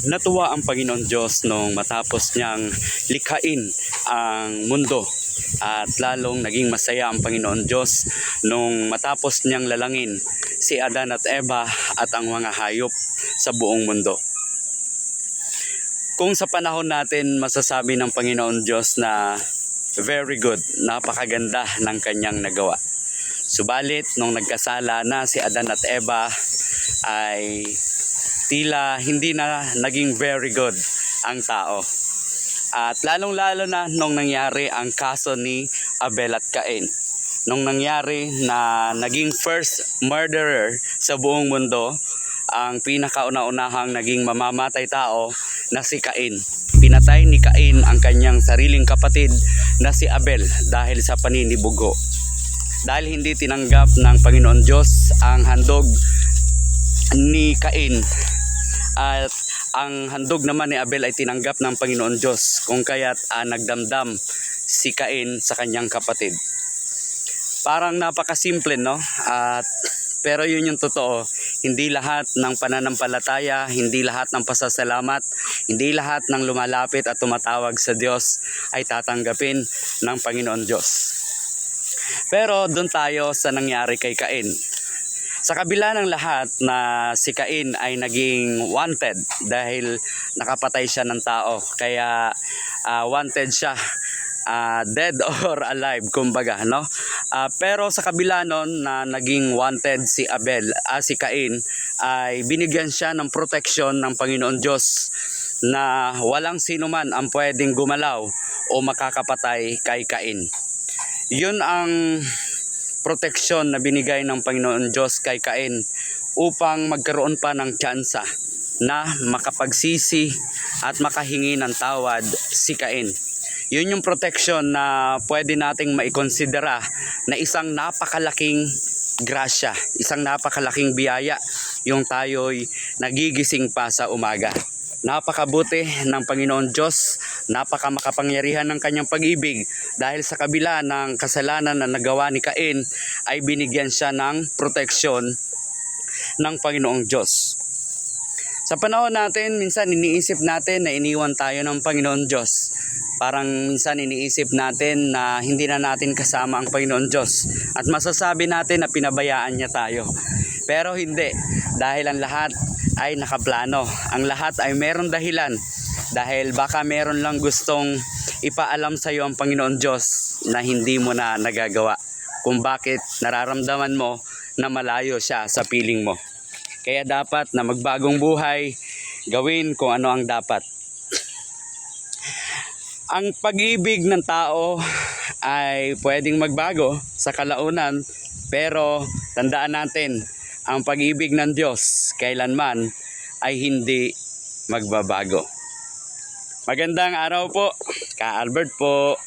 Natuwa ang Panginoon Diyos nung matapos niyang likhain ang mundo at lalong naging masaya ang Panginoon Diyos nung matapos niyang lalangin si Adan at Eva at ang mga hayop sa buong mundo. Kung sa panahon natin masasabi ng Panginoon Diyos na very good, napakaganda ng kanyang nagawa. Subalit, nung nagkasala na si Adan at Eva, ay tila hindi na naging very good ang tao. At lalong-lalo na nung nangyari ang kaso ni Abel at Cain. Nung nangyari na naging first murderer sa buong mundo, ang pinakauna-unahang naging mamamatay tao na si Cain. Pinatay ni Cain ang kanyang sariling kapatid na si Abel dahil sa paninibugo. Dahil hindi tinanggap ng Panginoon Diyos ang handog ni Cain at ang handog naman ni Abel ay tinanggap ng Panginoon Diyos kung kaya't ah, nagdamdam si Cain sa kanyang kapatid. Parang napakasimple no? At pero yun yung totoo. Hindi lahat ng pananampalataya, hindi lahat ng pasasalamat, hindi lahat ng lumalapit at tumatawag sa Diyos ay tatanggapin ng Panginoon Diyos. Pero doon tayo sa nangyari kay Cain. Sa kabila ng lahat na si Cain ay naging wanted dahil nakapatay siya ng tao. Kaya ah, wanted siya ah, dead or alive kumbaga no Ah, pero sa kabila nun na naging wanted si Abel ah, si Cain ay binigyan siya ng protection ng Panginoon Diyos na walang sino man ang pwedeng gumalaw o makakapatay kay Cain yun ang proteksyon na binigay ng Panginoon Diyos kay Cain upang magkaroon pa ng tsansa na makapagsisi at makahingi ng tawad si Cain. Yun yung protection na pwede nating maikonsidera na isang napakalaking grasya, isang napakalaking biyaya yung tayo'y nagigising pa sa umaga. Napakabuti ng Panginoon Diyos, napaka makapangyarihan ng kanyang pag-ibig dahil sa kabila ng kasalanan na nagawa ni Cain ay binigyan siya ng proteksyon ng Panginoong Diyos. Sa panahon natin, minsan iniisip natin na iniwan tayo ng Panginoon Diyos. Parang minsan iniisip natin na hindi na natin kasama ang Panginoon Diyos. At masasabi natin na pinabayaan niya tayo. Pero hindi. Dahil ang lahat ay nakaplano. Ang lahat ay meron dahilan. Dahil baka meron lang gustong ipaalam sa iyo ang Panginoon Diyos na hindi mo na nagagawa. Kung bakit nararamdaman mo na malayo siya sa piling mo. Kaya dapat na magbagong buhay, gawin kung ano ang dapat. Ang pag-ibig ng tao ay pwedeng magbago sa kalaunan, pero tandaan natin, ang pag-ibig ng Diyos kailanman ay hindi magbabago. Magandang araw po, Ka Albert po.